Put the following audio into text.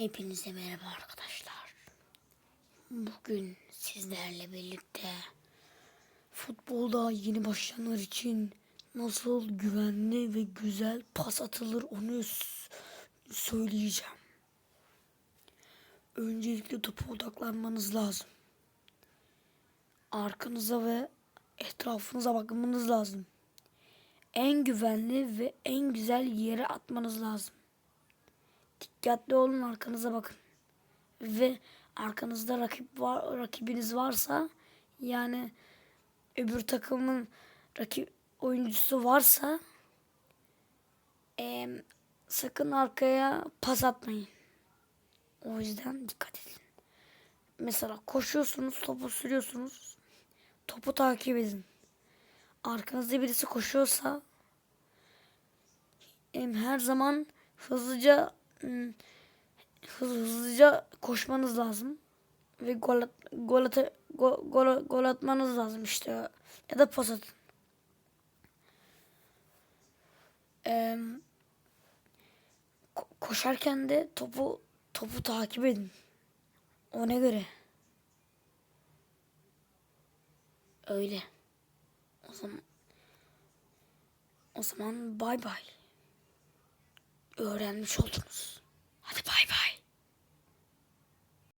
Hepinize merhaba arkadaşlar. Bugün sizlerle birlikte futbolda yeni başlayanlar için nasıl güvenli ve güzel pas atılır onu söyleyeceğim. Öncelikle topa odaklanmanız lazım. Arkanıza ve etrafınıza bakmanız lazım. En güvenli ve en güzel yere atmanız lazım. Dikkatli olun arkanıza bakın. Ve arkanızda rakip var, rakibiniz varsa yani öbür takımın rakip oyuncusu varsa em, sakın arkaya pas atmayın. O yüzden dikkat edin. Mesela koşuyorsunuz, topu sürüyorsunuz. Topu takip edin. Arkanızda birisi koşuyorsa em, her zaman hızlıca hız- hızlıca koşmanız lazım ve gol at, gol, ata- go- gol, gol atmanız lazım işte ya da pas atın. Ko- koşarken de topu topu takip edin. Ona göre. Öyle. O zaman o zaman bay bay. Öğrenmiş oldunuz.